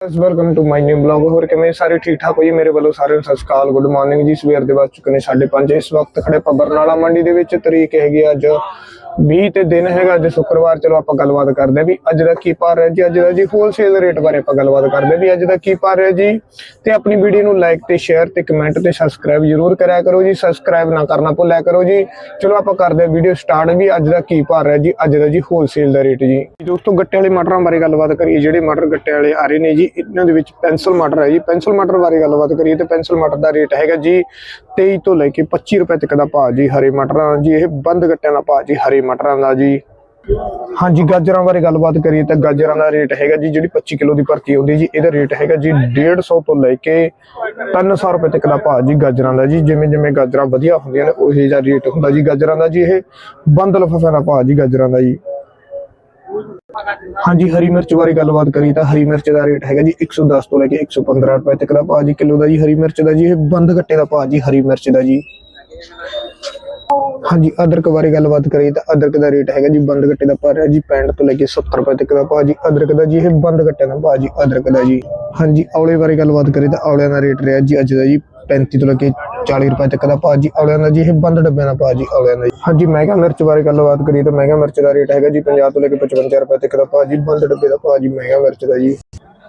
Welcome to my new blog ਹੋਰ ਕਿਵੇਂ ਸਾਰੇ ਠੀਕ ਠਾਕ ਹੋਈ ਮੇਰੇ ਵੱਲੋਂ ਸਾਰਿਆਂ ਨੂੰ ਸਤਿ ਸ਼੍ਰੀ ਅਕਾਲ ਗੁੱਡ ਮਾਰਨਿੰਗ ਜੀ। ਸਵੇਰ ਦੇ ਵੱਜ ਚੁੱਕੇ ਨੇ 5:30 ਇਸ ਵਕਤ ਖੜੇ ਆਪਾਂ ਮੰਡੀ ਦੇ ਵਿੱਚ। ਤਰੀਕ ਹੈਗੀ ਅੱਜ 20 ਤੇ ਦਿਨ ਹੈਗਾ ਅੱਜ ਸ਼ੁੱਕਰਵਾਰ, ਚਲੋ ਆਪਾਂ ਗੱਲਬਾਤ ਕਰਦੇ ਹਾਂ ਵੀ ਅੱਜ ਦਾ ਕੀ ਭਾਅ ਰਿਹਾ ਜੀ, ਅੱਜ ਦਾ ਜੀ ਹੋਲਸੇਲ ਰੇਟ ਬਾਰੇ ਆਪਾਂ ਗੱਲਬਾਤ ਕਰਦੇ ਵੀ ਅੱਜ ਦਾ ਕੀ ਭਾਅ ਰਿਹਾ ਜੀ। ਤੇ ਆਪਣੀ ਵੀਡੀਓ ਨੂੰ ਲਾਈਕ ਤੇ ਸ਼ੇਅਰ ਤੇ ਕਮੈਂਟ ਤੇ ਸਬਸਕ੍ਰਾਈਬ ਜ਼ਰੂਰ ਕਰਿਆ ਕਰੋ ਜੀ ਸਬਸਕ੍ਰਾਈਬ ਨਾ ਕਰਨਾ ਭੁੱਲਿਆ ਕਰੋ ਜੀ। ਚਲੋ ਆਪਾਂ ਕਰਦੇ ਵੀਡੀਓ ਸਟਾਰਟ ਵੀ ਅੱਜ ਦਾ ਕੀ ਭਾਅ ਰਿਹਾ ਜੀ, ਅੱਜ ਦਾ ਜੀ ਹੋਲਸੇਲ ਦਾ ਰੇਟ ਜੀ। ਦੋਸਤੋ ਗੱਟੇ ਵਾਲੇ ਮਟਰਾਂ ਬਾਰੇ ਗੱਲਬਾਤ ਕਰੀਏ, ਜਿਹੜੇ ਮਟਰ ਗੱਟੇ ਵਾਲੇ ਆ ਰਹੇ ਨੇ ਜੀ, ਇਹਨਾਂ ਦੇ ਵਿੱਚ ਪੈਨਸਲ ਮਟਰ ਹੈ ਜੀ। ਪੈਨਸਲ ਮਟਰ ਬਾਰੇ ਗੱਲਬਾਤ ਕਰੀਏ ਤੇ ਪੈਨਸਲ ਮਟਰ ਦਾ ਰੇਟ ਹੈਗਾ ਜੀ 23 ਤੋਂ ਲੈ ਕੇ 25 ਰੁਪਏ ਤੱਕ ਦਾ ਭਾਅ ਜੀ, ਹਰੇ ਮਟਰਾਂ ਜੀ, ਇਹ ਬੰਦ ਗੱਟਿਆਂ ਦਾ ਭਾਅ ਜੀ, ਹਰੇ ਮਟਰਾਂ ਦਾ ਜੀ। ਹਾਂਜੀ, ਗਾਜਰਾਂ ਬਾਰੇ ਗੱਲਬਾਤ ਕਰੀਏ ਤਾਂ ਗਾਜਰਾਂ ਦਾ ਰੇਟ ਹੈਗਾ ਜੀ, ਜਿਹੜੀ 25 ਕਿਲੋ ਦੀ ਭਰਤੀ ਆਉਂਦੀ ਜੀ, ਇਹਦਾ ਰੇਟ ਹੈਗਾ ਜੀ 150 ਤੋਂ ਲੈ ਕੇ 300 ਰੁਪਏ ਤੱਕ ਦਾ ਭਾਅ ਜੀ ਗਾਜਰਾਂ ਦਾ ਜੀ, ਜਿਵੇਂ ਜਿਵੇਂ ਗਾਜਰਾਂ ਵਧੀਆ ਹੁੰਦੀਆਂ ਨੇ, ਉਹੀ ਜਿਹਾ ਰੇਟ ਹੁੰਦਾ ਜੀ ਗਾਜਰਾਂ ਦਾ ਜੀ, ਇਹ ਬੰਦ ਲਫਾਫਿਆਂ ਦਾ ਭਾਅ ਜੀ ਗਾਜਰਾਂ ਦਾ ਜੀ। ਹਾਂਜੀ, ਹਰੀ ਮਿਰਚ ਬਾਰੇ ਗੱਲਬਾਤ ਕਰੀ ਤਾਂ ਹਰੀ ਮਿਰਚ ਦਾ ਰੇਟ ਹੈਗਾ ਜੀ 110 ਤੋਂ ਲੈ ਕੇ 115 ਰੁਪਏ ਤੱਕ ਦਾ ਭਾਅ ਜੀ ਕਿਲੋ ਦਾ ਜੀ, ਹਰੀ ਮਿਰਚ ਦਾ ਜੀ, ਇਹ ਬੰਦ ਘੱਟੇ ਦਾ ਭਾਅ ਜੀ, ਹਰੀ ਮਿਰਚ ਦਾ ਜੀ। ਹਾਂਜੀ, ਅਦਰਕ ਬਾਰੇ ਗੱਲਬਾਤ ਕਰੀ ਤਾਂ ਅਦਰਕ ਦਾ ਰੇਟ ਹੈਗਾ ਜੀ ਬੰਦ ਗੱਟੇ ਦਾ ਭਾਅ ਹੈ ਜੀ 65 ਤੋਂ ਲੈ ਕੇ 70 ਰੁਪਏ ਤੱਕ ਦਾ ਭਾਅ ਜੀ, ਅਦਰਕ ਦਾ ਜੀ ਇਹ ਬੰਦ ਗੱਟੇ ਦਾ ਭਾਅ ਜੀ, ਅਦਰਕ ਦਾ ਜੀ। ਹਾਂਜੀ, ਔਲੇ ਬਾਰੇ ਗੱਲਬਾਤ ਕਰੀ ਤਾਂ ਔਲਿਆਂ ਦਾ ਰੇਟ ਰਿਹਾ ਜੀ ਅੱਜ ਦਾ ਜੀ 35 ਤੋਂ ਲੈ ਕੇ 40 ਰੁਪਏ ਤੱਕ ਦਾ ਭਾਅ ਜੀ, ਔਲਿਆਂ ਦਾ ਜੀ ਇਹ ਬੰਦ ਡੱਬਿਆਂ ਦਾ ਭਾਅ ਜੀ, ਔਲਿਆਂ ਦਾ ਜੀ। ਹਾਂਜੀ, ਮਹਿੰਗਾ ਮਿਰਚ ਬਾਰੇ ਗੱਲਬਾਤ ਕਰੀ ਤਾਂ ਮਹਿੰਗਾ ਮਿਰਚ ਦਾ ਰੇਟ ਹੈਗਾ ਜੀ 50 ਤੋਂ ਲੈ ਕੇ 55 ਰੁਪਏ ਤੱਕ ਦਾ ਭਾਅ ਜੀ, ਬੰਦ ਡੱਬੇ ਦਾ ਭਾਅ ਜੀ ਮਹਿੰਗਾ ਮਿਰਚ ਦਾ ਜੀ।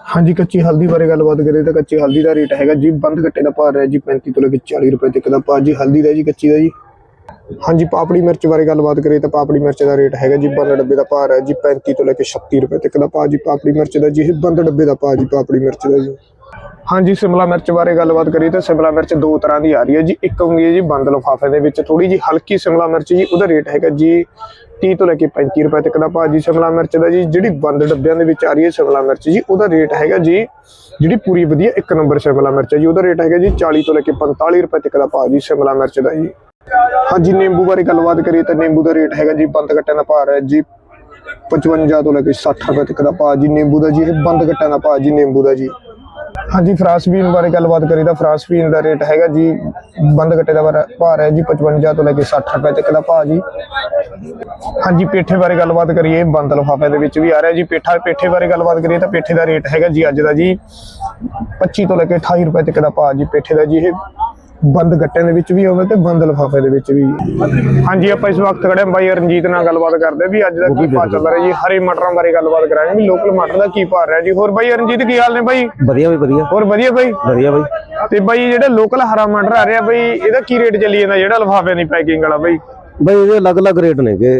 ਹਾਂਜੀ, ਕੱਚੀ ਹਲਦੀ ਬਾਰੇ ਗੱਲਬਾਤ ਕਰੀਏ ਤਾਂ ਕੱਚੀ ਹਲਦੀ ਦਾ ਰੇਟ ਹੈਗਾ ਜੀ, ਬੰਦ ਗੱਟੇ ਦਾ ਭਾਅ ਹੈ ਜੀ 35 ਤੋਂ ਲੈ ਕੇ 40 ਰੁਪਏ ਤੱਕ ਦਾ ਭਾਅ ਜੀ, ਹਲਦੀ ਦਾ ਜੀ, ਕੱਚੀ ਦਾ ਜੀ। ਹਾਂਜੀ, ਪਾਪੜੀ ਮਿਰਚ ਬਾਰੇ ਗੱਲਬਾਤ ਕਰੀਏ ਤਾਂ ਪਾਪੜੀ ਮਿਰਚ ਦਾ ਰੇਟ ਹੈਗਾ ਜੀ, ਬੰਦ ਡੱਬੇ ਦਾ ਭਾਅ ਹੈ ਜੀ 35 ਤੋਂ ਲੈ ਕੇ 36 ਰੁਪਏ ਤੱਕ ਦਾ ਭਾਅ ਜੀ, ਪਾਪੜੀ ਮਿਰਚ ਦਾ ਜੀ, ਇਹ ਬੰਦ ਡੱਬੇ ਦਾ ਭਾਅ ਜੀ, ਪਾਪੜੀ ਮਿਰਚ ਦਾ ਜੀ। ਹਾਂਜੀ, ਸ਼ਿਮਲਾ ਮਿਰਚ ਬਾਰੇ ਗੱਲਬਾਤ ਕਰੀਏ ਤਾਂ ਸ਼ਿਮਲਾ ਮਿਰਚ ਦੋ ਤਰ੍ਹਾਂ ਦੀ ਆ ਰਹੀ ਹੈ ਜੀ, ਇੱਕ ਹੁੰਦੀ ਹੈ ਜੀ ਬੰਦ ਲਫ਼ਾਫ਼ੇ ਦੇ ਵਿੱਚ ਥੋੜੀ ਜੀ ਹਲਕੀ ਸ਼ਿਮਲਾ ਮਿਰਚ ਜੀ, ਉਹਦਾ ਰੇਟ ਹੈਗਾ ਜੀ 30 ਤੋਂ ਲੈ ਕੇ 35 ਰੁਪਏ ਤੱਕ ਦਾ ਭਾਅ ਜੀ, ਸ਼ਿਮਲਾ ਮਿਰਚ ਦਾ ਜੀ, ਜਿਹੜੀ ਬੰਦ ਡੱਬਿਆਂ ਦੇ ਵਿੱਚ ਆ ਰਹੀ ਹੈ ਸ਼ਿਮਲਾ ਮਿਰਚ ਜੀ, ਉਹਦਾ ਰੇਟ ਹੈਗਾ ਜੀ, ਜਿਹੜੀ ਪੂਰੀ ਵਧੀਆ ਇੱਕ ਨੰਬਰ ਸ਼ਿਮਲਾ ਮਿਰਚ ਹੈ ਜੀ, ਉਹਦਾ ਰੇਟ ਹੈਗਾ ਜੀ 40 ਤੋਂ ਲੈ ਕੇ 45 ਰੁਪਏ ਤੱਕ ਦਾ ਭਾਅ ਜੀ, ਸ਼ਿਮਲਾ ਮਿਰਚ ਦਾ ਜੀ। ਹਾਂਜੀ, ਨਿੰਬੂ ਬਾਰੇ ਗੱਲਬਾਤ ਕਰੀਏ ਤਾਂ ਨਿੰਬੂ ਦਾ ਰੇਟ ਹੈਗਾ ਜੀ ਬੰਦ ਗੱਟਿਆਂ ਦਾ ਭਾਅ ਹੈ ਜੀ 55 ਤੋਂ ਲੈ ਕੇ 60 ਰੁਪਏ ਤੱਕ ਦਾ ਭਾਅ ਜੀ, ਨਿੰਬੂ ਦਾ ਜੀ, ਇਹ ਬੰਦ ਗੱਟਿਆਂ ਦਾ ਭਾਅ ਜੀ, ਨਿੰਬੂ ਦਾ ਜੀ। ਹਾਂਜੀ, ਫਰਾਸਬੀਨ ਬਾਰੇ ਗੱਲਬਾਤ ਕਰੀ ਤਾਂ ਫਰਾਸਬੀਨ ਦਾ ਰੇਟ ਹੈਗਾ ਜੀ, ਬੰਦ ਗੱਟੇ ਦਾ ਭਾਅ ਹੈ ਜੀ 55 ਤੋਂ ਲੈ ਕੇ 60 ਰੁਪਏ ਤੱਕ ਦਾ ਭਾਅ ਜੀ। ਹਾਂਜੀ, ਪੇਠੇ ਬਾਰੇ ਗੱਲਬਾਤ ਕਰੀਏ, ਬੰਦ ਲਫਾਫੇ ਦੇ ਵਿੱਚ ਵੀ ਆ ਰਿਹਾ ਜੀ, ਪੇਠਾ ਪੇਠੇ ਬਾਰੇ ਗੱਲਬਾਤ ਕਰੀਏ ਤਾਂ ਪੇਠੇ ਦਾ ਰੇਟ ਹੈਗਾ ਜੀ ਅੱਜ ਦਾ ਜੀ 25 ਤੋਂ ਲੈ ਕੇ 28 ਰੁਪਏ ਤੱਕ ਦਾ ਭਾਅ ਜੀ, ਪੇਠੇ ਦਾ ਜੀ, ਇਹ ਬੰਦ ਗੱਟਿਆਂ ਦੇ ਵਿੱਚ ਵੀ ਆਉਂਦਾ ਤੇ ਬੰਦ ਲਫਾਫੇ ਦੇ ਵਿੱਚ ਵੀ। ਹਾਂਜੀ ਆਪਾਂ ਇਸ ਵਕਤ ਖੜੇ ਹਾਂ। ਬਾਈ ਰਣਜੀਤ ਨਾਲ ਗੱਲਬਾਤ ਕਰਦੇ ਵੀ ਅੱਜ ਦਾ ਕੀ ਭਾਅ ਚੱਲ ਰਿਹਾ ਜੀ? ਹਰੇ ਮਟਰਾਂ ਬਾਰੇ ਗੱਲਬਾਤ ਕਰਾਂਗੇ ਵੀ ਲੋਕਲ ਮਟਰ ਦਾ ਕੀ ਭਾਅ ਰਿਹਾ ਜੀ? ਹੋਰ ਬਾਈ ਰਣਜੀਤ ਕੀ ਹਾਲ ਨੇ ਬਾਈ? ਵਧੀਆ ਬਈ ਵਧੀਆ। ਹੋਰ ਵਧੀਆ ਬਾਈ? ਵਧੀਆ ਬਈ। ਤੇ ਬਾਈ ਜਿਹੜਾ ਲੋਕਲ ਹਰਾ ਮਟਰ ਆ ਰਿਹਾ ਬਾਈ ਇਹਦਾ ਕੀ ਰੇਟ ਚੱਲੀ ਜਾਂਦਾ? ਜਿਹੜਾ ਲਫਾਫੇ ਦੀ ਪੈਕਿੰਗ ਵਾਲਾ ਬਾਈ। ਬਈ ਇਹਦੇ ਅਲੱਗ-ਅਲੱਗ ਰੇਟ ਨੇਗੇ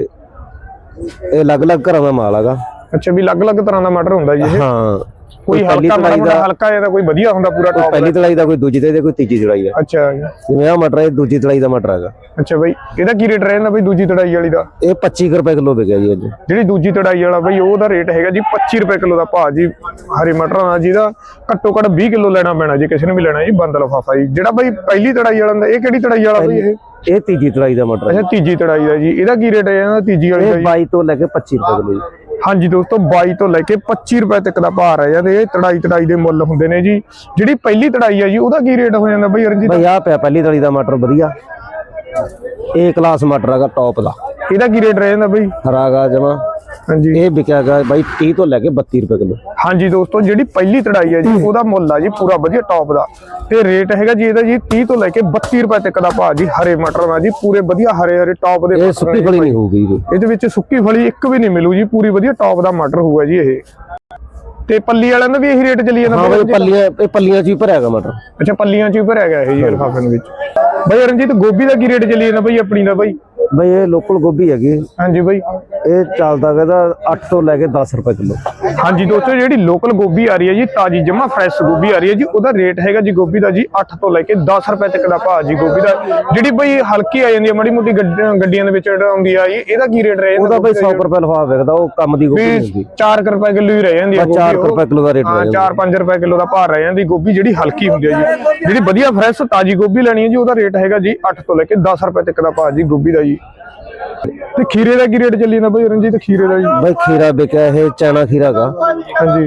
ਇਹ ਅਲੱਗ-ਅਲੱਗ ਘਰਾਂ ਦਾ ਮਾਲ ਹੈਗਾ। ਅੱਛਾ ਵੀ ਅਲੱਗ-ਅਲੱਗ ਤਰ੍ਹਾਂ ਦਾ ਮਟਰ ਹੁੰਦਾ ਜੀ ਇਹ? ਹਾਂ। ਕੋਈ ਪਹਿਲੀ ਹਲਕਾ ਮਾੜਾ ਦਾ ਹਲਕਾ ਜਿਹਾ ਤਾਂ ਕੋਈ ਵਧੀਆ ਹੁੰਦਾ ਪੂਰਾ ਕੋਈ ਟੌਪ ਪਹਿਲੀ ਤੜਾਈ ਦਾ ਕੋਈ ਦੂਜੀ ਤੇ ਕੋਈ ਤੀਜੀ ਤੜਾਈ ਹੈ ਅੱਛਾ ਜਿਵੇਂ ਆ ਮਟਰ ਇਹ ਦੂਜੀ ਤੜਾਈ ਦਾ ਮਟਰ ਹੈਗਾ। ਅੱਛਾ ਬਾਈ ਇਹਦਾ ਕੀ ਰੇਟ ਰਹਿੰਦਾ ਬਾਈ ਦੂਜੀ ਤੜਾਈ ਵਾਲੀ ਦਾ? ਇਹ 25 ਕੁ ਰੁਪਏ ਕਿਲੋ ਵਿਕਿਆ ਜੀ ਅੱਜ। ਜਿਹੜੀ ਦੂਜੀ ਤੜਾਈ ਵਾਲਾ ਬਾਈ ਉਹਦਾ ਰੇਟ ਹੈਗਾ ਜੀ 25 ਰੁਪਏ ਕਿਲੋ ਦਾ ਭਾਅ ਜੀ ਹਰੇ ਮਟਰਾਂ ਦਾ ਜਿਹਦਾ ਘੱਟੋ ਘੱਟ 20 ਕਿਲੋ ਲੈਣਾ ਪੈਣਾ ਜੀ ਕਿਸੇ ਨੇ ਵੀ ਲੈਣਾ ਜੀ ਬੰਦ ਲਫਾਫਾ ਜੀ। ਜਿਹੜਾ ਬਾਈ ਪਹਿਲੀ ਤੜਾਈ ਵਾਲਾ ਹੁੰਦਾ ਇਹ ਕਿਹੜੀ ਤੜਾਈ ਵਾਲਾ ਬਾਈ ਇਹ? ਇਹ ਤੀਜੀ ਤੜਾਈ ਦਾ ਮਟਰ ਹੈ। ਅੱਛਾ ਤੀਜੀ ਤੜਾਈ ਦਾ ਜੀ। ਇਹਦਾ ਕੀ ਰੇਟ ਹੈ ਇਹਦਾ ਤੀਜੀ ਵਾਲੀ ਦਾ ਇਹ ਜੀ? 22 ਤੋਂ ਲੈ ਕੇ 25 ਰੁਪਏ ਕਿਲੋ ਜੀ। ਹਾਂਜੀ ਦੋਸਤੋ 22 ਤੋਂ ਲੈ ਕੇ 25 ਰੁਪਏ ਤੱਕ ਦਾ ਭਾਅ ਰਹਿ ਜਾਂਦੇ ਇਹ ਤੜਾਈ ਤੜਾਈ ਦੇ ਮੁੱਲ ਹੁੰਦੇ ਨੇ ਜੀ। ਜਿਹੜੀ ਪਹਿਲੀ ਤੜਾਈ ਹੈ ਜੀ, ਉਹਦਾ ਕੀ ਰੇਟ ਹੋ ਜਾਂਦਾ ਬਾਈ ਰਣਜੀਤ ਬਈ ਆ ਪਿਆ, ਪਹਿਲੀ ਤੜੀ ਦਾ ਮਟਰ ਵਧੀਆ। ਇਹ ਕਲਾਸ ਮਟਰ ਹੈਗਾ ਟੌਪ ਦਾ। ਇਹਦਾ ਕੀ ਰੇਟ ਰਹਿ ਜਾਂਦਾ ਬਾਈ? ਹਰਾਗਾ ਜਮਾ। ਹਾਂਜੀ। ਇਹ ਵਿਕਿਆਗਾ ਬਾਈ 30 ਤੋਂ ਲੈ ਕੇ 32 ਰੁਪਏ ਕਿਲੋ। ਹਾਂਜੀ ਦੋਸਤੋ ਜਿਹੜੀ ਪਹਿਲੀ ਤੜਾਈ ਹੈ ਜੀ ਉਹਦਾ ਮੁੱਲ ਆ ਜੀ ਪੂਰਾ ਵਧੀਆ ਟੌਪ ਦਾ। ਤੇ ਰੇਟ ਹੈਗਾ ਜੀ ਇਹਦਾ ਜੀ 30 ਤੋਂ ਲੈ ਕੇ 32 ਰੁਪਏ ਤੱਕ ਦਾ ਭਾਅ ਜੀ ਹਰੇ ਮਟਰ ਦਾ ਜੀ ਪੂਰੇ ਵਧੀਆ ਹਰੇ ਹਰੇ ਟੌਪ ਦੇ ਇਹ ਸੁੱਕੀ। ਫਲੀ ਨਹੀਂ ਹੋਊਗੀ ਜੀ। ਇਹਦੇ ਵਿੱਚ ਸੁੱਕੀ ਫਲੀ ਇੱਕ ਵੀ ਨਹੀਂ ਮਿਲੂ ਜੀ ਪੂਰੀ ਵਧੀਆ ਟੌਪ ਦਾ ਮਟਰ ਹੋਊਗਾ ਜੀ ਇਹ। ਤੇ ਪੱਲੀ ਵਾਲਿਆਂ ਦਾ ਵੀ ਇਹੀ ਰੇਟ ਚੱਲੀ ਜਾਂਦਾ ਹਾਂ ਬਾਈ ਪੱਲੀਆਂ ਇਹ ਪੱਲੀਆਂ ਚ ਹੀ ਭਰਿਆ ਹੈਗਾ ਮਟਰ। ਅੱਛਾ ਪੱਲੀਆਂ ਚ ਹੀ ਭਰਿਆ ਗਿਆ ਇਹ ਜੀ ਲਿਫਾਫੇ ਦੇ ਵਿੱਚ। ਬਾਈ ਰਣਜੀਤ ਗੋਭੀ ਦਾ ਕੀ ਰੇਟ ਚੱਲੀ ਜਾਂਦਾ ਬਾਈ ਆਪਣੀ ਦਾ ਬਾਈ? ਬਈ ਇਹ ਲੋਕਲ ਗੋਭੀ ਹੈਗੀ। ਹਾਂਜੀ ਬਾਈ। ਇਹ ਚੱਲਦਾ ਹੈਗਾ 8 ਤੋਂ ਲੈ ਕੇ 10 ਰੁਪਏ ਕਿਲੋ। ਹਾਂਜੀ ਦੋਸਤੋ ਜਿਹੜੀ ਲੋਕਲ ਗੋਭੀ ਆ ਰਹੀ ਹੈ ਜੀ ਤਾਜੀ ਜਮਾ ਫਰੈਸ਼ ਗੋਭੀ ਆ ਰਹੀ ਹੈ ਜੀ ਉਹਦਾ ਰੇਟ ਹੈਗਾ ਜੀ ਗੋਭੀ ਦਾ ਜੀ 8 ਤੋਂ ਲੈ ਕੇ 10 ਰੁਪਏ ਤੱਕ ਦਾ ਭਾਅ ਜੀ ਗੋਭੀ ਦਾ। ਜਿਹੜੀ ਬਈ ਹਲਕੀ ਆ ਜਾਂਦੀ ਹੈ ਮਾੜੀ ਮੋਟੀ ਗੱਡ- ਗੱਡੀਆਂ ਦੇ ਵਿੱਚ ਆਉਂਦੀ ਆ ਜੀ ਇਹਦਾ ਕੀ ਰੇਟ ਰਹੇਗਾ ਉਹਦਾ ਬਈ 100 ਰੁਪਏ ਲਫਾਫਾ ਵਿਕਦਾ ਉਹ ਕੰਮ ਦੀ ਗੋਭੀ ਹੁੰਦੀ। 4 ਰੁਪਏ ਕਿਲੋ ਹੀ ਰਹਿ ਜਾਂਦੀ ਹੈ ਬਸ ਚਾਰ ਕੁ ਰੁਪਏ ਕਿੱਲੋ ਦਾ ਰੇਟ ਹਾਂ ਰਹਿ ਜਾਂਦਾ। 4-5 ਰੁਪਏ ਕਿਲੋ ਦਾ ਭਾਅ ਰਹਿ ਜਾਂਦੀ ਗੋਭੀ ਜਿਹੜੀ ਹਲਕੀ ਹੁੰਦੀ ਹੈ ਜੀ। ਜਿਹੜੀ ਵਧੀਆ ਫਰੈਸ਼ ਤਾਜੀ ਗੋਭੀ ਲੈਣੀ ਹੈ ਜੀ ਉਹਦਾ ਰੇਟ ਹੈਗਾ ਜੀ 8 ਤੋਂ ਲੈ ਕੇ 10 ਰੁਪਏ ਤੱਕ ਦਾ ਭਾਅ ਜੀ ਗੋਭੀ ਦਾ ਜੀ। ਤੇ ਖੀਰੇ ਦਾ ਕੀ ਰੇਟ ਚੱਲੀ ਜਾਂਦਾ ਬਈ ਰਣਜੀਤ? ਖੀਰੇ ਦਾ ਜੀ। ਬਈ ਖੀਰਾ ਵਿਕਿਆ ਇਹ ਚਾਈਨਾ ਖੀਰਾ ਹੈਗਾ ਹਾਂਜੀ।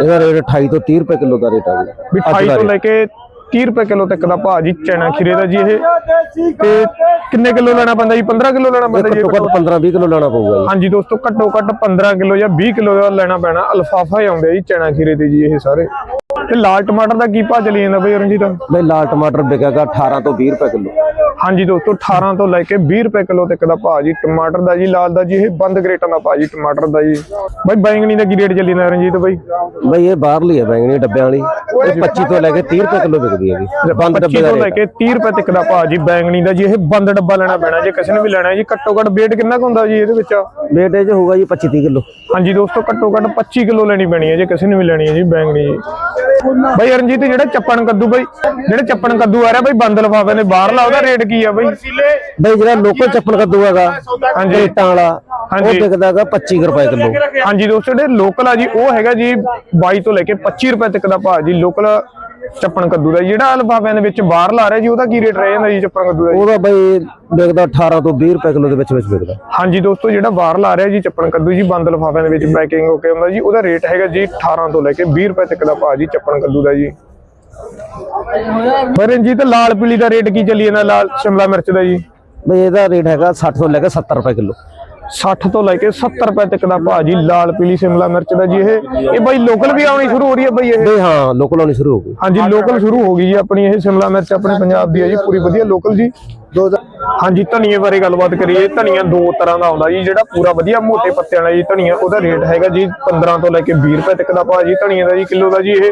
ਇਹਦਾ ਰੇਟ 28 ਤੋਂ 30 ਰੁਪਏ ਕਿਲੋ ਦਾ ਰੇਟ ਆ ਵੀ 28 ਤੋਂ ਲੈ ਕੇ 30 ਰੁਪਏ ਕਿਲੋ ਤੱਕ ਦਾ ਭਾਅ ਜੀ ਚਣਾ ਖੀਰੇ ਦਾ ਜੀ ਇਹ। ਤੇ ਕਿੰਨੇ ਕਿਲੋ ਲੈਣਾ ਪੈਂਦਾ ਜੀ? 15 ਕਿਲੋ ਲੈਣਾ ਪੈਂਦਾ ਜੀ ਘੱਟੋ ਘੱਟ 15 20 ਕਿਲੋ ਲੈਣਾ ਪਊਗਾ ਜੀ। ਹਾਂਜੀ ਦੋਸਤੋ ਘੱਟੋ ਘੱਟ 15 ਕਿਲੋ ਜਾਂ 20 ਕਿਲੋ ਦਾ ਲੈਣਾ ਪੈਣਾ। ਅਲਫਾਫਾ ਹੀ ਆਉਂਦੇ ਜੀ ਚਣਾ ਖੀਰੇ ਤੇ ਜੀ ਇਹ ਸਾਰੇ। ਤੇ ਲਾਲ ਟਮਾਟਰ ਦਾ ਕੀ ਭਾਅ ਚੱਲੀ ਜਾਂਦਾ ਬਈ ਰਣਜੀਤ? ਬਈ ਲਾਲ ਟਮਾਟਰ ਵਿਕੇਗਾ 18 ਤੋਂ 20 ਰੁਪਏ ਕਿਲੋ। ਹਾਂਜੀ ਦੋਸਤੋ 18 ਤੋਂ ਲੈ ਕੇ 20 ਰੁਪਏ ਕਿਲੋ ਤੱਕ ਦਾ ਭਾਅ ਜੀ ਟਮਾਟਰ ਦਾ ਜੀ ਲਾਲ ਦਾ ਜੀ ਇਹ ਬੰਦ ਗ੍ਰੇਟਾਂ ਦਾ ਭਾਅ ਜੀ ਟਮਾਟਰ ਦਾ ਜੀ। ਬਈ ਬੈਂਗਣੀ ਦਾ ਕੀ ਰੇਟ ਚੱਲੀ ਜਾਂਦਾ ਰਣਜੀਤ ਬਈ? ਬਈ ਇਹ ਬਾਹਰਲੀ ਹੈ ਬੈਂਗਣੀ ਡੱਬਿਆਂ ਵਾਲੀ। ਇਹ 25 ਤੋਂ ਲੈ ਕੇ 30 ਰੁਪਏ ਕਿਲੋ ਵਿਕਦੀ ਹੈਗੀ ਬੰਦ 25 ਡੱਬੇ ਦਾ ਤੋਂ ਲੈ ਕੇ 30 ਰੁਪਏ ਤੱਕ ਦਾ ਭਾਅ ਜੀ ਬੈਂਗਣੀ ਦਾ ਜੀ ਇਹ ਬੰਦ ਡੱਬਾ ਲੈਣਾ ਪੈਣਾ। ਜੇ ਕਿਸੇ ਨੇ ਵੀ ਲੈਣਾ ਹੈ ਜੀ ਘੱਟੋ ਘੱਟ weight ਕਿੰਨਾ ਕੁ ਹੁੰਦਾ ਜੀ ਇਹਦੇ ਵਿੱਚ? weight ਇਹ 'ਚ ਹੋਊਗਾ ਜੀ 25 30 ਕਿਲੋ। ਹਾਂਜੀ ਦੋਸਤੋ ਘੱਟੋ ਘੱਟ 25 ਕਿਲੋ ਲੈਣੀ ਪੈਣੀ ਹੈ ਜੇ ਕਿਸੇ ਨੇ ਵੀ ਲੈਣੀ ਹੈ ਜੀ ਬੈਂਗਣੀ ਜੀ ਬਈ ਰਣਜੀਤ ਜਿਹੜਾ ਚੱਪਣ ਕੱਦੂ ਬਈ ਜਿਹੜਾ ਚੱਪਣ ਕੱਦੂ ਆ ਰਿਹਾ ਬਈ ਬੰਦ ਲਫਾਫੇ ਦੇ ਬਾਹਰਲਾ ਉਹਦਾ ਰੇਟ ਕੀ ਆ ਬਈ ਬਈ ਜਿਹੜਾ ਲੋਕਲ ਚੱਪਣ ਕੱਦੂ ਹੈਗਾ ਹਾਂਜੀ। ਰੇਟਾਂ ਵਾਲਾ ਉਹ ਹਾਂਜੀ। ਵਿਕਦਾ ਹੈਗਾ 25 ਰੁਪਏ ਕਿਲੋ ਹਾਂਜੀ ਦੋਸਤੋ ਜਿਹੜੇ ਲੋਕਲ ਆ ਜੀ ਉਹ ਹੈਗਾ ਜੀ 22 ਤੋਂ ਲੈ ਕੇ 25 ਰੁਪਏ ਤੱਕ ਦਾ ਭਾਅ ਜੀ ਲੋਕਲ ਚੱਪਣ ਕੱਦੂ ਦਾ ਜਿਹੜਾ ਲਫਾਫਿਆਂ ਦੇ ਵਿੱਚ ਬਾਹਰ ਲਾ ਰਿਹਾ ਜੀ ਉਹਦਾ ਕੀ ਰੇਟ ਰਹਿ ਜਾਂਦਾ ਜੀ ਚੱਪਣ ਕੱਦੂ ਦਾ ਜੀ? ਉਹਦਾ ਬਈ ਵਿਕਦਾ 18 ਤੋਂ 20 ਰੁਪਏ ਕਿਲੋ ਦੇ ਵਿੱਚ ਵਿੱਚ ਵਿਕਦਾ। ਹਾਂਜੀ ਦੋਸਤੋ ਜਿਹੜਾ ਬਾਹਰ ਲਾ ਰਿਹਾ ਜੀ ਚੱਪਣ ਕੱਦੂ ਜੀ ਬੰਦ ਲਫਾਫਿਆਂ ਦੇ ਵਿੱਚ ਪੈਕਿੰਗ ਹੋ ਕੇ ਹੁੰਦਾ ਜੀ ਉਹਦਾ ਰੇਟ ਹੈਗਾ ਜੀ 18 ਤੋਂ ਲੈ ਕੇ 20 ਰੁਪਏ ਤੱਕ ਦਾ ਭਾਅ ਜੀ ਚੱਪਣ ਕੱਦੂ ਦਾ ਜੀ। ਪਰ ਜੀ ਤੇ ਲਾਲ ਪੀਲੀ ਦਾ ਰੇਟ ਕੀ ਚੱਲੀ ਜਾਂਦਾ ਲਾਲ ਸ਼ਿਮਲਾ ਮਿਰਚ ਦਾ ਜੀ? ਬਈ ਇਹਦਾ ਰੇਟ ਹੈਗਾ 60 ਤੋਂ ਲੈ ਕੇ 70 ਰੁਪਏ ਕਿਲੋ। 60 ਤੋਂ ਲੈ ਕੇ 70 ਰੁਪਏ ਤੱਕ ਦਾ ਭਾਅ ਜੀ ਲਾਲ ਪੀਲੀ ਸ਼ਿਮਲਾ ਮਿਰਚ ਦਾ ਜੀ ਇਹ। ਇਹ ਬਾਈ ਲੋਕਲ ਵੀ ਆਉਣੀ ਸ਼ੁਰੂ ਹੋ ਰਹੀ ਹੈ ਬਾਈ ਇਹ? ਬਈ ਹਾਂ ਲੋਕਲ ਆਉਣੀ ਸ਼ੁਰੂ ਹੋ ਗਈ। ਹਾਂਜੀ ਲੋਕਲ ਸ਼ੁਰੂ ਹੋ ਗਈ ਜੀ ਆਪਣੀ ਇਹ ਸ਼ਿਮਲਾ ਮਿਰਚ ਆਪਣੇ ਪੰਜਾਬ ਦੀ ਹੈ ਜੀ ਪੂਰੀ ਵਧੀਆ ਲੋਕਲ ਜੀ। ਹਾਂਜੀ, ਧਨੀਏ ਬਾਰੇ ਗੱਲਬਾਤ ਕਰੀਏ, ਧਨੀਆ ਦੋ ਤਰ੍ਹਾਂ ਦਾ ਆਉਂਦਾ ਜੀ, ਜਿਹੜਾ ਪੂਰਾ ਵਧੀਆ ਮੋਟੇ ਪੱਤਿਆਂ ਵਾਲਾ ਜੀ, ਧਨੀਆ ਉਹਦਾ ਰੇਟ ਹੈਗਾ ਜੀ 15 ਤੋਂ ਲੈ ਕੇ 20 ਰੁਪਏ ਤੱਕ ਦਾ ਭਾਅ ਜੀ ਧਨੀਏ ਦਾ ਜੀ ਕਿਲੋ ਦਾ ਜੀ ਇਹ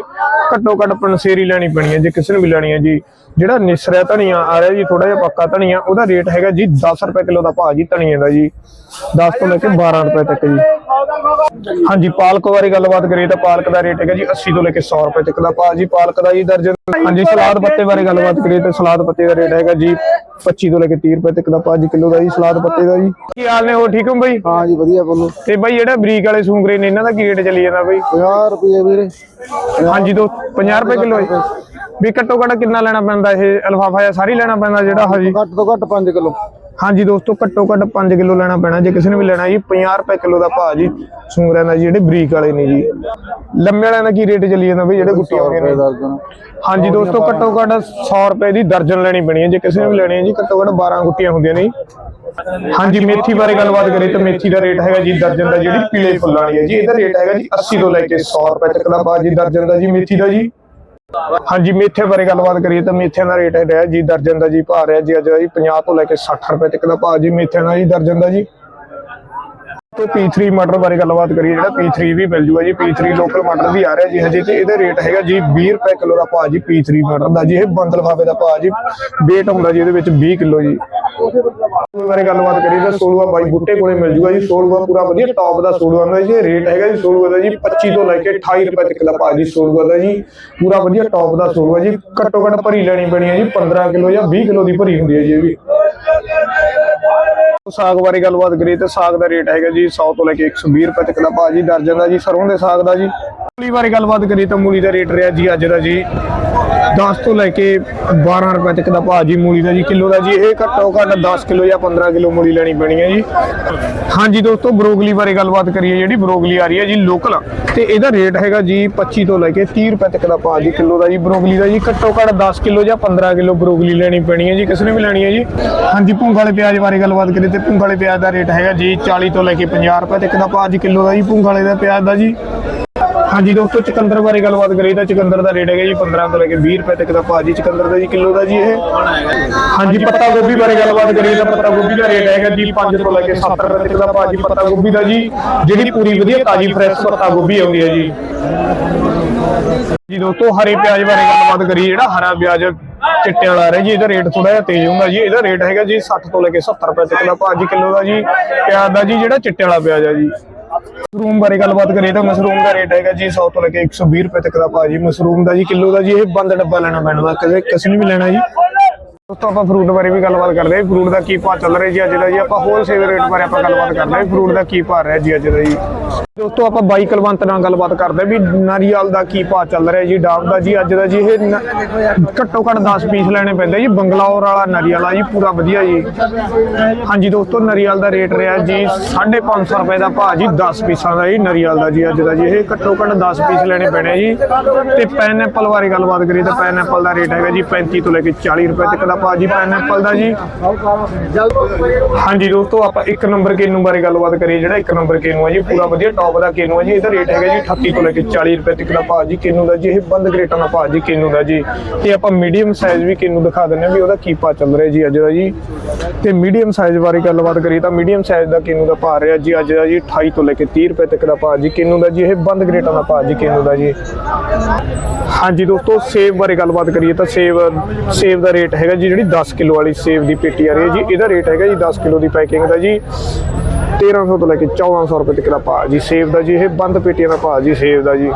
ਘੱਟੋ ਘੱਟ ਪਨਸੇਰੀ ਲੈਣੀ ਪੈਣੀ ਹੈ ਜੇ, ਕਿਸੇ ਨੂੰ ਵੀ ਲੈਣੀ ਹੈ ਜੀ। ਜਿਹੜਾ ਨਿਸਰਿਆ ਧਨੀਆ ਆ ਰਿਹਾ ਜੀ ਥੋੜਾ ਜਿਹਾ ਪੱਕਾ ਧਨੀਆ, ਉਹਦਾ ਰੇਟ ਹੈਗਾ ਜੀ 10 ਰੁਪਏ ਕਿਲੋ ਦਾ ਭਾਅ ਜੀ ਧਨੀਏ ਦਾ ਜੀ 10 ਤੋਂ ਲੈ ਕੇ 12 ਰੁਪਏ ਤੱਕ ਜੀ। ਹਾਂਜੀ, ਪਾਲਕ ਬਾਰੇ ਗੱਲਬਾਤ ਕਰੀਏ ਤਾਂ ਪਾਲਕ ਦਾ ਰੇਟ ਹੈਗਾ ਜੀ 80 ਤੋਂ ਲੈ ਕੇ 100 ਰੁਪਏ ਤੱਕ ਦਾ ਭਾਅ ਜੀ, ਪਾਲਕ ਦਾ ਜੀ ਦਰਜਨ। ਹਾਂਜੀ, ਸਲਾਦ ਪੱਤੇ ਬਾਰੇ ਗੱਲਬਾਤ ਕਰੀਏ ਤਾਂ ਸਲਾਦ ਪੱਤੇ ਦਾ ਰੇਟ ਹੈਗਾ ਜੀ 25 ਤੋਂ ਲੈ ਕੇ 30 ਰੁਪਏ ਤੱਕ ਦਾ ਭਾਅ ਜੀ ਕਿਲੋ ਦਾ ਜੀ ਸਲਾਦ ਪੱਤੇ ਦਾ ਜੀ। ਕੀ ਹਾਲ ਨੇ ਹੋ ਠੀਕ ਹੋ ਬਈ? ਹਾਂ ਜੀ ਵਧੀਆ ਬੋਲੋ। ਤੇ ਬਈ ਜਿਹੜਾ ਬਰੀਕ ਵਾਲੇ ਸੂੰਗਰੇ ਨੇ ਇਹਨਾਂ ਦਾ ਕੀ ਰੇਟ ਚੱਲੀ ਜਾਂਦਾ ਬਈ? 50 ਰੁਪਏ ਵੀਰੇ। ਹਾਂਜੀ ਦੋ 50 ਰੁਪਏ ਕਿਲੋ ਹੈ। ਵੀ ਘੱਟੋ ਘੱਟ ਕਿੰਨਾ ਲੈਣਾ ਪੈਂਦਾ ਇਹ ਅਲਫਾਫਾ ਜਾਂ ਸਾਰੀ ਲੈਣਾ ਪੈਂਦਾ ਜਿਹੜਾ ਹਜੀ? ਘੱਟ ਤੋਂ ਘੱਟ 5 ਕਿਲੋ। ਹਾਂਜੀ ਦੋਸਤੋ, ਘੱਟੋ ਘੱਟ 5 ਕਿਲੋ ਲੈਣਾ ਪੈਣਾ। ਜੇ ਕਿਸੇ ਨੇ ਵੀ ਲੈਣਾ ਜੀ 50 ਰੁਪਏ ਕਿਲੋ ਦਾ ਭਾਅ ਜੀ ਸੂੰਗਰਿਆਂ ਦਾ ਜਿਹੜੇ ਬਰੀਕ ਵਾਲੇ ਨੇ ਜੀ। ਲੰਮੇ ਵਾਲਿਆਂ ਦਾ ਕੀ ਰੇਟ ਚੱਲੀ ਜਾਂਦਾ ਬਈ, ਜਿਹੜੇ ਗੁੱਟੀਆਂ ਹੁੰਦੀਆਂ ਨੇ? ਹਾਂਜੀ ਦੋਸਤੋ, ਘੱਟੋ ਘੱਟ 100 ਰੁਪਏ ਦੀ ਦਰਜਨ ਲੈਣੀ ਪੈਣੀ ਹੈ। ਜੇ ਕਿਸੇ ਨੇ ਵੀ ਲੈਣੀ ਹੈ ਜੀ, ਘੱਟੋ ਘੱਟ 12 ਗੁੱਟੀਆਂ ਹੁੰਦੀਆਂ ਨੇ ਜੀ। ਹਾਂਜੀ, ਮੇਥੀ ਬਾਰੇ ਗੱਲਬਾਤ ਕਰੀਏ ਤਾਂ ਮੇਥੀ ਦਾ ਰੇਟ ਹੈਗਾ ਜੀ, ਦਰਜਨ ਦਾ, ਜਿਹੜੀ ਪੀਲੇ ਫੁੱਲਾਂ ਵਾਲੀ ਹੈ ਜੀ, ਇਹਦਾ ਰੇਟ ਹੈਗਾ ਜੀ 80 ਤੋਂ ਲੈ ਕੇ 100 ਰੁਪਏ ਤੱਕ ਦਾ ਭਾਅ ਜੀ, ਦਰਜਨ ਦਾ ਜੀ, ਮੇਥੀ ਦਾ ਜੀ। ਹਾਂਜੀ, ਮੇਥੇ ਬਾਰੇ ਗੱਲਬਾਤ ਕਰੀਏ ਤਾਂ ਮੇਥੇ ਦਾ ਰੇਟ ਰਿਹਾ ਜੀ, ਦਰਜਨ ਦਾ ਜੀ ਭਾਅ ਰਿਹਾ ਜੀ, ਅੱਜ ਜੀ 50 ਤੋਂ ਲੈ ਕੇ 60 ਰੁਪਏ ਤੱਕ ਦਾ ਭਾਅ ਜੀ ਮੇਥੇ ਦਾ ਜੀ, ਦਰਜਨ ਦਾ ਜੀ। ਤੇ P3 ਮਟਰ ਬਾਰੇ ਗੱਲਬਾਤ ਕਰੀਏ, ਜਿਹੜਾ P3 ਵੀ ਮਿਲ ਜੂਗਾ ਜੀ। P3 ਲੋਕਲ ਮਟਰ ਵੀ ਆ ਰਿਹਾ ਜੀ। ਹਜੇ ਤੇ ਇਹਦਾ ਰੇਟ ਹੈਗਾ ਜੀ 20 ਰੁਪਏ ਕਿਲੋ ਦਾ ਭਾਅ ਜੀ P3 ਮਟਰ ਦਾ ਜੀ। ਇਹ ਬੰਦ ਲਿਫਾਫੇ ਦਾ ਭਾਅ ਜੀ। weight ਹੁੰਦਾ ਜੀ ਇਹਦੇ ਵਿੱਚ 20 ਕਿਲੋ ਜੀ। ਬਾਰੇ ਗੱਲਬਾਤ ਕਰੀਏ ਤਾਂ ਸੋਲੂਆ ਬਾਈ ਬੁੱਟੇ ਕੋਲੇ ਮਿਲ ਜੂਗਾ ਜੀ। ਸੋਲੂਆ ਪੂਰਾ ਵਧੀਆ ਟੌਪ ਦਾ ਸੋਲੂਆ ਹੁੰਦਾ ਜੀ। ਰੇਟ ਹੈਗਾ ਜੀ ਸੋਲੂਆ ਦਾ ਜੀ 25 ਤੋਂ ਲੈ ਕੇ 28 ਰੁਪਏ ਤੱਕ ਦਾ ਭਾਅ ਜੀ ਸੋਲੂਆ ਦਾ ਜੀ। ਪੂਰਾ ਵਧੀਆ ਟੌਪ ਦਾ ਸੋਲੂਆ ਜੀ। ਘੱਟੋ ਘੱਟ ਭਰੀ ਲੈਣੀ ਪੈਣੀ ਹੈ ਜੀ। 15 ਕਿਲੋ ਜਾਂ 20 ਕਿਲੋ ਦੀ ਭਰੀ ਹੁੰਦੀ ਹੈ ਜੀ ਇਹ ਵੀ। ਸਾਗ ਬਾਰੇ ਗੱਲਬਾਤ ਕਰੀਏ ਤਾਂ ਸਾਗ ਦਾ ਰੇਟ ਹੈਗਾ ਜੀ 100 ਤੋਂ ਲੈ ਕੇ 120 ਰੁਪਏ ਤੱਕ ਦਾ। ਭਾਅ ਜੀ ਦਰਜਨ ਦਾ ਜੀ ਸਰੋਂ ਦੇ ਸਾਗ ਦਾ ਜੀ। ਮੂਲੀ ਬਾਰੇ ਗੱਲਬਾਤ ਕਰੀਏ ਤਾਂ ਮੂਲੀ ਦਾ ਰੇਟ ਰਿਹਾ ਜੀ ਅੱਜ ਦਾ ਜੀ 10 ਤੋਂ ਲੈ ਕੇ 12 ਰੁਪਏ ਤੱਕ ਦਾ ਭਾਅ ਜੀ ਮੂਲੀ ਦਾ ਜੀ, ਕਿਲੋ ਦਾ ਜੀ, ਇਹ ਘੱਟੋ ਘੱਟ 10 ਕਿਲੋ ਜਾਂ 15 ਕਿਲੋ ਮੂਲੀ ਲੈਣੀ ਪੈਣੀ ਹੈ ਜੀ। ਹਾਂਜੀ ਦੋਸਤੋ, ਬਰੋਗਲੀ ਬਾਰੇ ਗੱਲਬਾਤ ਕਰੀਏ, ਜਿਹੜੀ ਬਰੋਗਲੀ ਆ ਰਹੀ ਹੈ ਜੀ, ਲੋਕਲ। ਤੇ ਇਹਦਾ ਰੇਟ ਹੈਗਾ ਜੀ 25 ਤੋਂ ਲੈ ਕੇ 30 ਰੁਪਏ ਤੱਕ ਦਾ ਭਾਅ ਜੀ, ਕਿਲੋ ਦਾ ਜੀ, ਬਰੋਗਲੀ ਦਾ ਜੀ, ਘੱਟੋ ਘੱਟ 10 ਕਿਲੋ ਜਾਂ 15 ਕਿਲੋ ਬਰੋਗਲੀ ਲੈਣੀ ਪੈਣੀ ਹੈ ਜੀ, ਕਿਸ ਨੇ ਵੀ ਲੈਣੀ ਹੈ ਜੀ। ਹਾਂਜੀ ਭੁੰਗ ਵਾਲੇ ਪਿਆਜ਼ ਬਾਰੇ ਗੱਲਬਾਤ ਕਰੀਏ ਤੇ ਭੁੰਗ ਵਾਲੇ ਪਿਆਜ਼ ਦਾ ਰੇਟ ਹੈਗਾ ਜੀ 40 ਤੋਂ ਲੈ ਕੇ 50 ਰੁਪਏ ਤੱਕ ਦਾ ਭਾਅ ਜੀ, ਕਿਲੋ ਦਾ ਜੀ ਭੁੰਗ ਵਾਲੇ ਦਾ ਪਿਆਜ਼ ਦਾ ਜੀ। ਹਾਂਜੀ ਦੋਸਤੋ, ਚੁਕੰਦਰ ਬਾਰੇ ਗੱਲਬਾਤ ਕਰੀਏ ਤਾਂ ਚੁਕੰਦਰ ਦਾ ਰੇਟ ਹੈਗਾ ਜੀ 15 ਤੋਂ ਲੈ ਕੇ 20 ਰੁਪਏ ਤੱਕ ਦਾ ਭਾਅ ਜੀ ਦਾ ਜੀ, ਕਿਲੋ ਦਾ ਜੀ ਇਹ? ਹਾਂਜੀ, ਪੱਤਾ ਗੋਭੀ ਬਾਰੇ ਗੱਲਬਾਤ ਕਰੀਏ ਤਾਂ ਪੱਤਾ ਗੋਭੀ ਦਾ ਰੇਟ ਹੈਗਾ ਜੀ 5 ਤੋਂ ਲੈ ਕੇ 7 ਰੁਪਏ ਤੱਕ ਦਾ ਭਾਅ ਪੱਤਾ ਗੋਭੀ ਦਾ ਜੀ। ਜਿਹੜੀ ਪੂਰੀ ਵਧੀਆ ਤਾਜ਼ੀ ਫਰੈਸ਼ ਪੱਤਾ ਗੋਭੀ ਆਉਂਦੀ ਹੈ ਜੀ। ਜੀ ਦੋਸਤੋ, ਹਰੇ ਪਿਆਜ਼ ਬਾਰੇ ਗੱਲਬਾਤ ਕਰੀਏ, ਜਿਹੜਾ ਹਰਾ ਪਿਆਜ਼ ਚਿੱਟੇ ਵਾਲਾ ਆ ਜੀ, ਇਹਦਾ ਰੇਟ ਥੋੜਾ ਜਿਹਾ ਤੇਜ਼ ਹੁੰਦਾ ਜੀ। ਇਹਦਾ ਰੇਟ ਹੈਗਾ ਜੀ 60 ਤੋਂ ਲੈ ਕੇ 70 ਰੁਪਏ ਤੱਕ ਦਾ ਭਾਅ ਕਿਲੋ ਦਾ ਜੀ। ਪਿਆਜ਼ ਦਾ ਜੀ ਜਿਹੜਾ ਚਿੱਟੇ ਵਾਲਾ ਪਿਆਜ਼ ਆ ਜੀ। ਮਸ਼ਰੂਮ ਬਾਰੇ ਗੱਲਬਾਤ ਕਰੀਏ ਤਾਂ ਮਸ਼ਰੂਮ ਦਾ ਰੇਟ ਹੈਗਾ ਜੀ 100 ਤੋਂ ਲੈ ਕੇ 120 ਰੁਪਏ ਤੱਕ ਦਾ ਭਾਅ ਜੀ। ਮਸ਼ਰੂਮ ਦਾ ਜੀ ਕਿਲੋ ਦਾ ਜੀ ਇਹ ਬੰਦ ਡੱਬਾ ਲੈਣਾ ਪੈਣਾ ਕਦੇ ਕਿਸੇ ਨੇ ਵੀ ਲੈਣਾ ਜੀ। ਦੋਸਤੋ ਆਪਾਂ ਫਰੂਟ ਬਾਰੇ ਵੀ ਗੱਲਬਾਤ ਕਰਦੇ ਹਾਂ। ਫਰੂਟ ਦਾ ਕੀ ਭਾਅ ਚੱਲ ਰਿਹਾ ਜੀ ਅੱਜ ਦਾ ਜੀ? ਆਪਾਂ ਹੋਲਸੇਲ ਰੇਟ ਬਾਰੇ ਆਪਾਂ ਗੱਲਬਾਤ ਕਰਦੇ ਹਾਂ। ਫਰੂਟ ਦਾ ਕੀ ਭਾਅ ਰਿਹਾ ਜੀ ਅੱਜ ਦਾ ਜੀ? ਦੋਸਤੋ, ਆਪਾਂ ਬਾਈ ਕੁਲਵੰਤ ਨਾਲ ਗੱਲਬਾਤ ਕਰਦੇ ਵੀ ਨਾਰੀਅਲ ਦਾ ਕੀ ਭਾਅ ਚੱਲ ਰਿਹਾ ਜੀ, ਡਾਬ ਦਾ ਜੀ, ਅੱਜ ਦਾ ਜੀ। ਇਹ ਨ- ਘੱਟੋ ਘੱਟ 10 ਪੀਸ ਲੈਣੇ ਪੈਂਦੇ ਜੀ। ਬੰਗਲੌਰ ਵਾਲਾ ਨਾਰੀਅਲ ਆ ਜੀ, ਪੂਰਾ ਵਧੀਆ ਜੀ। ਹਾਂਜੀ ਦੋਸਤੋ, ਨਾਰੀਅਲ ਦਾ ਰੇਟ ਰਿਹਾ ਜੀ 550 ਰੁਪਏ ਦਾ ਭਾਅ ਜੀ 10 ਪੀਸਾਂ ਦਾ ਜੀ ਨਾਰੀਅਲ ਦਾ ਜੀ ਅੱਜ ਦਾ ਜੀ। ਇਹ ਘੱਟੋ ਘੱਟ 10 ਪੀਸ ਲੈਣੇ ਪੈਣੇ ਜੀ। ਤੇ ਪਾਈਨਐਪਲ ਬਾਰੇ ਗੱਲਬਾਤ ਕਰੀਏ ਤਾਂ ਪਾਈਨਐਪਲ ਦਾ ਰੇਟ ਹੈਗਾ ਜੀ 35 ਤੋਂ ਲੈ ਕੇ 40 ਰੁਪਏ ਤੱਕ ਦਾ ਭਾਅ ਜੀ ਪਾਈਨਐਪਲ ਦਾ ਜੀ। ਹਾਂਜੀ ਦੋਸਤੋ, ਆਪਾਂ ਇੱਕ ਨੰਬਰ ਕੇਨੂ ਬਾਰੇ ਗੱਲਬਾਤ ਕਰੀਏ, ਜਿਹੜਾ ਇੱਕ ਨੰਬਰ ਕੇਨੂ ਹੈ ਜੀ, ਪੂਰਾ ਵਧੀਆ ਟੌਪ ਦਾ ਕੇਨੂ ਹੈ ਜੀ। ਇਹਦਾ ਰੇਟ ਹੈਗਾ ਜੀ 38 ਤੋਂ ਲੈ ਕੇ 40 ਰੁਪਏ ਤੱਕ ਦਾ ਭਾਅ ਜੀ ਕੇਨੂ ਦਾ ਜੀ, ਇਹ ਬੰਦ ਗ੍ਰੇਟਾਂ ਦਾ ਭਾਅ ਜੀ ਕੇਨੂ ਦਾ ਜੀ। ਤੇ ਆਪਾਂ ਮੀਡੀਅਮ ਸਾਈਜ਼ ਵੀ ਕੇਨੂ ਦਿਖਾ ਦਿੰਦੇ ਹਾਂ ਵੀ ਉਹਦਾ ਕੀ ਭਾਅ ਚੱਲ ਰਿਹਾ ਜੀ ਅੱਜ ਦਾ ਜੀ। ਤੇ ਮੀਡੀਅਮ ਸਾਈਜ਼ ਬਾਰੇ ਗੱਲਬਾਤ ਕਰੀਏ ਤਾਂ ਮੀਡੀਅਮ ਸਾਈਜ਼ ਦਾ ਕੇਨੂ ਦਾ ਭਾਅ ਰਿਹਾ ਜੀ, ਅੱਜ ਦਾ ਜੀ 28 ਤੋਂ ਲੈ ਕੇ 30 ਰੁਪਏ ਤੱਕ ਦਾ ਭਾਅ ਜੀ ਕੇਨੂ ਦਾ ਜੀ, ਇਹ ਬੰਦ ਗ੍ਰੇਟਾਂ ਦਾ ਭਾਅ ਜੀ ਕੇਨੂ ਦਾ ਜੀ। ਹਾਂਜੀ ਦੋਸਤੋ ਸੇਬ ਬਾਰੇ ਗੱਲਬਾਤ ਕਰੀਏ ਤਾਂ ਸੇਬ ਸੇਬ ਦਾ ਰੇਟ ਹੈਗਾ ਜੀ ਜਿਹੜੀ 10 ਕਿਲੋ ਵਾਲੀ ਸੇਬ ਦੀ ਪੇਟੀ ਆ ਰਹੀ ਹੈ ਜੀ, ਇਹਦਾ ਰੇਟ ਹੈਗਾ ਜੀ 10 ਕਿਲੋ ਦੀ ਪੈਕਿੰਗ ਦਾ ਜੀ। 1300 ਤੋਂ ਲੈ ਕੇ 1400 ਰੁਪਏ ਤੱਕ ਦਾ ਭਾਅ ਜੀ ਸੇਬ ਦਾ ਜੀ, ਇਹ ਬੰਦ ਪੇਟੀਆਂ ਦਾ ਭਾਅ ਜੀ ਸੇਬ ਦਾ ਜੀ।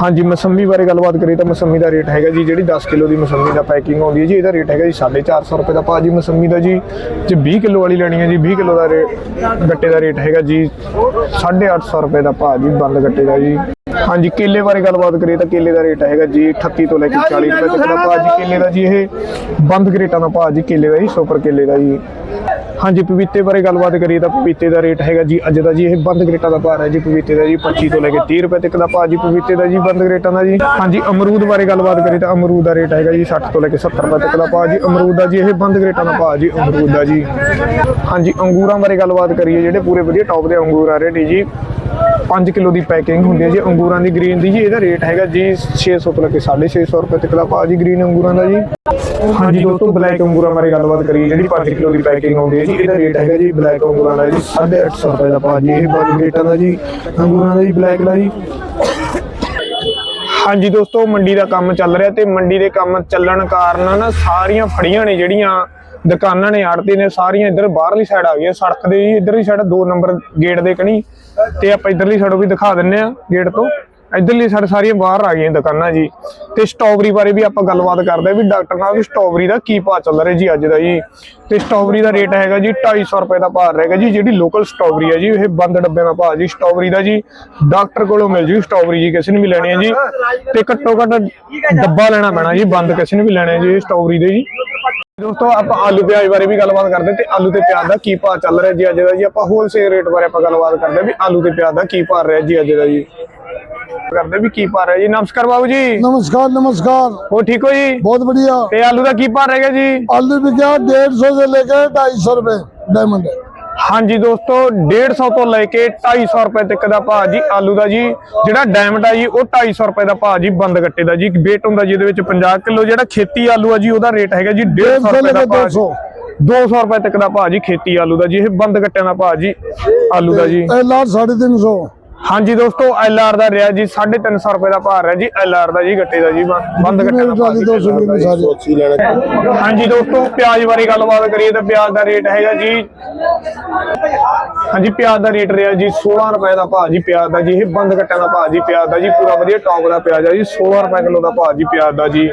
ਹਾਂਜੀ, ਮਸੰਮੀ ਬਾਰੇ ਗੱਲਬਾਤ ਕਰੀਏ ਤਾਂ ਮਸੰਮੀ ਦਾ ਰੇਟ ਹੈਗਾ ਜੀ, ਜਿਹੜੀ 10 ਕਿਲੋ ਦੀ ਮਸੰਮੀ ਦਾ ਪੈਕਿੰਗ ਆਉਂਦੀ ਹੈ ਜੀ, ਇਹਦਾ ਰੇਟ ਹੈਗਾ ਜੀ 450 ਰੁਪਏ ਦਾ ਭਾਅ ਜੀ ਮਸੰਮੀ ਦਾ ਜੀ। ਜੇ 20 ਕਿਲੋ ਵਾਲੀ ਲੈਣੀ ਹੈ ਜੀ 20 ਕਿਲੋ ਦਾ ਰੇਟ, ਗੱਟੇ ਦਾ ਰੇਟ ਹੈਗਾ ਜੀ 850 ਰੁਪਏ ਦਾ ਭਾਅ ਜੀ, ਬੰਦ ਗੱਟੇ ਦਾ ਜੀ। ਹਾਂਜੀ, ਕੇਲੇ ਬਾਰੇ ਗੱਲਬਾਤ ਕਰੀਏ ਤਾਂ ਕੇਲੇ ਦਾ ਰੇਟ ਹੈਗਾ ਜੀ 38 ਤੋਂ ਲੈ ਕੇ 40 ਰੁਪਏ ਤੱਕ ਦਾ ਭਾਅ ਜੀ ਕੇਲੇ ਦਾ ਜੀ, ਇਹ ਬੰਦ ਗਰੇਟਾਂ ਦਾ ਭਾਅ ਜੀ ਕੇਲੇ ਦਾ ਜੀ, ਸੁਪਰ ਕੇਲੇ ਦਾ ਜੀ। ਹਾਂਜੀ, ਪਪੀਤੇ ਬਾਰੇ ਗੱਲਬਾਤ ਕਰੀਏ ਤਾਂ ਪਪੀਤੇ ਦਾ ਰੇਟ ਹੈਗਾ ਜੀ, ਅੱਜ ਦਾ ਜੀ ਇਹ ਬੰਦ ਗਰੇਟਾਂ ਦਾ ਭਾਅ ਹੈ ਜੀ, ਪਪੀਤੇ ਦਾ ਜੀ 25 ਤੋਂ ਲੈ ਕੇ 30 ਰੁਪਏ ਤੱਕ ਦਾ ਭਾਅ ਜੀ, ਪਪੀਤੇ ਦਾ ਜੀ ਬੰਦ ਗਰੇਟਾਂ ਦਾ ਜੀ। ਹਾਂਜੀ, ਅਮਰੂਦ ਬਾਰੇ ਗੱਲਬਾਤ ਕਰੀਏ ਤਾਂ ਅਮਰੂਦ ਦਾ ਰੇਟ ਹੈਗਾ ਜੀ 60 ਤੋਂ ਲੈ ਕੇ 70 ਰੁਪਏ ਤੱਕ ਦਾ ਭਾਅ ਜੀ, ਅਮਰੂਦ ਦਾ ਜੀ, ਇਹ ਬੰਦ ਗਰੇਟਾਂ ਦਾ ਭਾਅ ਜੀ, ਅਮਰੂਦ ਦਾ ਜੀ। ਹਾਂਜੀ, ਅੰਗੂਰਾਂ ਬਾਰੇ ਗੱਲਬਾਤ ਕਰੀਏ, ਜਿਹੜੇ ਪੂਰੇ ਵਧੀਆ ਟੌਪ ਦੇ ਅੰਗੂਰ ਆ ਰਹੇ ਨੇ ਜੀ। 5 ਕਿਲੋ ਦੀ ਪੈਕਿੰਗ ਹੁੰਦੀ ਹੈ ਜੀ, ਅੰਗੂਰਾਂ ਦੀ, ਗ੍ਰੀਨ ਦੀ ਜੀ, ਇਹਦਾ ਰੇਟ ਹੈਗਾ ਜੀ 600 ਤੋਂ ਲੈ ਕੇ 650 ਰੁਪਏ ਤੱਕ ਦਾ ਭਾਅ ਜੀ, ਗ੍ਰੀਨ ਅੰਗੂਰਾਂ ਦਾ ਜੀ। ਹਾਂਜੀ ਦੋਸਤੋ ਬਲੈਕ ਅੰਗੂਰਾਂ ਬਾਰੇ ਗੱਲਬਾਤ ਕਰੀਏ ਜਿਹੜੀ 5 ਕਿਲੋ ਦੀ ਪੈਕਿੰਗ ਆਉਂਦੀ ਹੈ ਜੀ ਇਹਦਾ ਰੇਟ ਹੈਗਾ ਜੀ ਬਲੈਕ ਅੰਗੂਰਾਂ ਦਾ ਜੀ। 850 ਰੁਪਏ ਦਾ ਭਾਅ ਜੀ ਇਹ ਬਾਰੀ ਰੇਟਾਂ ਦਾ ਜੀ ਅੰਗੂਰਾਂ ਦਾ ਜੀ ਬਲੈਕ ਦਾ ਜੀ। ਹਾਂਜੀ ਦੋਸਤੋ ਮੰਡੀ ਦਾ ਕੰਮ ਚੱਲ ਰਿਹਾ ਤੇ ਮੰਡੀ ਦੇ ਕੰਮ ਚੱਲਣ ਕਾਰਨ ਨਾ ਸਾਰੀਆਂ ਫੜੀਆਂ ਨੇ ਜਿਹੜੀਆਂ ਦੁਕਾਨਾਂ ਨੇ ਆੜਤੀ ਨੇ ਸਾਰੀਆਂ ਇੱਧਰ ਬਾਹਰਲੀ ਸਾਈਡ ਆ ਗਈਆਂ ਸੜਕ ਦੇ ਜੀ ਇੱਧਰਲੀ ਸਾਈਡ 2 ਨੰਬਰ ਗੇਟ ਦੇ ਕਣੀ ਤੇ ਆਪਾਂ ਇੱਧਰਲੀ ਸਾਈਡ ਵੀ ਦਿਖਾ ਦਿੰਨੇ ਆ ਗੇਟ ਤੋਂ। ਇੱਧਰਲੀ ਸਾਈਡ ਸਾਰੀਆਂ ਬਾਹਰ ਆ ਗਈਆਂ ਦੁਕਾਨਾਂ ਜੀ। ਤੇ ਸਟ੍ਰਾਬੇਰੀ ਬਾਰੇ ਵੀ ਆਪਾਂ ਗੱਲਬਾਤ ਕਰਦੇ ਆ ਵੀ ਡਾਕਟਰ ਨਾਲ ਵੀ ਸਟ੍ਰਾਬੇਰੀ ਦਾ ਕੀ ਭਾਅ ਚੱਲ ਰਿਹਾ ਜੀ ਅੱਜ ਦਾ ਜੀ। ਤੇ ਸਟ੍ਰਾਬੇਰੀ ਦਾ ਰੇਟ ਹੈਗਾ ਜੀ 250 ਰੁਪਏ ਦਾ ਭਾਅ ਰਹੇਗਾ ਜੀ, ਜਿਹੜੀ ਲੋਕਲ ਸਟ੍ਰਾਬੇਰੀ ਹੈ ਜੀ, ਇਹ ਬੰਦ ਡੱਬੇ ਦਾ ਭਾਅ ਜੀ। ਸਟ੍ਰਾਬੇਰੀ ਦਾ ਜੀ, ਡਾਕਟਰ ਕੋਲੋਂ ਮਿਲ ਜੂ ਸਟ੍ਰਾਬੇਰੀ ਜੀ, ਕਿਸੇ ਨੂੰ ਵੀ ਲੈਣੀ ਹੈ ਜੀ। ਤੇ ਘੱਟੋ ਘੱਟ ਡੱਬਾ ਲੈਣਾ ਪੈਣਾ ਜੀ, ਬੰਦ ਕਿਸੇ ਨੂੰ ਵੀ ਲੈਣੇ ਜੀ ਇਹ ਸਟ੍ਰਾਬੇਰੀ ਦੇ ਜੀ। ਦੋਸਤੋ ਆਪਾਂ ਆਲੂ ਪਿਆਜ਼ ਬਾਰੇ ਵੀ ਗੱਲਬਾਤ ਕਰਦੇ ਤੇ ਆਲੂ ਤੇ ਪਿਆਜ਼ ਦਾ ਕੀ ਭਾਅ ਚੱਲ ਰਿਹਾ ਜੀ ਅੱਜ ਦਾ ਜੀ ਆਪਾਂ ਹੋਲਸੇਲ ਰੇਟ ਬਾਰੇ ਆਪਾਂ ਗੱਲਬਾਤ ਕਰਦੇ ਵੀ ਆਲੂ ਤੇ ਪਿਆਜ਼ ਦਾ ਕੀ ਭਾਅ ਰਿਹਾ ਜੀ ਅੱਜ ਦਾ ਜੀ ਕਰਦੇ ਵੀ ਕੀ ਭਾਅ ਰਿਹਾ ਜੀ ਨਮਸਕਾਰ ਬਾਬੂ ਜੀ नमस्कार नमस्कार ਹੋ ਠੀਕ ਹੋ ਜੀ बहुत बढ़िया ਤੇ ਆਲੂ ਦਾ ਕੀ ਭਾਅ ਰਹੇਗਾ ਜੀ आलू भी क्या डेढ़ सौ से लेकर ढाई सौ रुपए डायमंड है ਹਾਂਜੀ ਦੋਸਤੋ 150 ਤੋਂ ਲੈ ਕੇ 250 ਰੁਪਏ ਤੱਕ ਦਾ ਭਾਅ ਜੀ ਆਲੂ ਦਾ ਜੀ। ਜਿਹੜਾ ਡਾਇਮੰਡ ਆ ਜੀ ਉਹ 250 ਰੁਪਏ ਦਾ ਭਾਅ ਜੀ ਬੰਦ ਗੱਟੇ ਦਾ ਜੀ। ਬੇਟ ਹੁੰਦਾ ਜੀ ਇਹਦੇ ਵਿੱਚ 50 ਕਿਲੋ ਜਿਹੜਾ ਖੇਤੀ ਆਲੂ ਆ ਜੀ ਉਹਦਾ ਰੇਟ ਹੈਗਾ ਜੀ 150 ਰੁਪਏ ਦਾ ਭਾਅ ਜੀ। 200 ਰੁਪਏ ਤੱਕ ਦਾ ਭਾਅ ਜੀ ਖੇਤੀ ਆਲੂ ਦਾ ਜੀ ਇਹ ਬੰਦ ਗੱਟਿਆਂ ਦਾ ਭਾਅ ਜੀ ਆਲੂ ਦਾ ਜੀ। ਇਹ ਲਾਟ 350 ਹਾਂਜੀ ਦੋਸਤੋ ਐਲ ਆਰ ਦਾ ਰਿਹਾ ਜੀ 350 ਰੁਪਏ ਦਾ ਭਾਰ ਹੈ ਜੀ ਐਲ ਆਰ ਦਾ ਜੀ ਗੱਟੇ ਦਾ ਜੀ ਬੰਦ ਗੱਟੇ ਦਾ ਭਾਰ ਹਾਂਜੀ ਦੋਸਤੋ ਪਿਆਜ਼ ਬਾਰੇ ਗੱਲਬਾਤ ਕਰੀਏ ਤਾਂ ਪਿਆਜ਼ ਦਾ ਰੇਟ ਹੈਗਾ ਜੀ। ਹਾਂਜੀ ਪਿਆਜ਼ ਦਾ ਰੇਟ ਰਿਹਾ ਜੀ 16 ਰੁਪਏ ਦਾ ਭਾਅ ਜੀ ਪਿਆਜ਼ ਦਾ ਜੀ ਇਹ ਬੰਦ ਗੱਟਿਆਂ ਦਾ ਭਾਅ ਜੀ ਪਿਆਜ਼ ਦਾ ਜੀ ਪੂਰਾ ਵਧੀਆ ਟੌਪ ਦਾ ਪਿਆਜ਼ ਆ ਜੀ 16 ਰੁਪਏ ਕਿਲੋ ਦਾ ਭਾਅ ਜੀ ਪਿਆਜ਼ ਦਾ ਜੀ।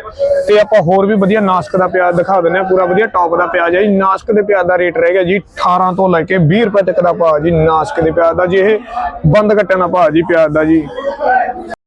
ਤੇ ਆਪਾਂ ਹੋਰ ਵੀ ਵਧੀਆ ਨਾਸਕ ਦਾ ਪਿਆਜ਼ ਦਿਖਾ ਦਿੰਦੇ ਆ ਪੂਰਾ ਵਧੀਆ ਟੌਪ ਦਾ ਪਿਆਜ਼ ਆ ਜੀ। ਨਾਸਕ ਦੇ ਪਿਆਜ਼ ਦਾ ਰੇਟ ਰਹਿ ਗਿਆ ਜੀ 18 ਤੋਂ ਲੈ ਕੇ 20 ਰੁਪਏ ਤੱਕ ਦਾ ਭਾਅ ਜੀ ਨਾਸਕ ਦੇ ਪਿਆਜ਼ ਦਾ ਜੀ ਇਹ ਬੰਦ ਗੱਟਿਆਂ ਨਾ ਭਾਅ ਜੀ ਦਾ ਜੀ।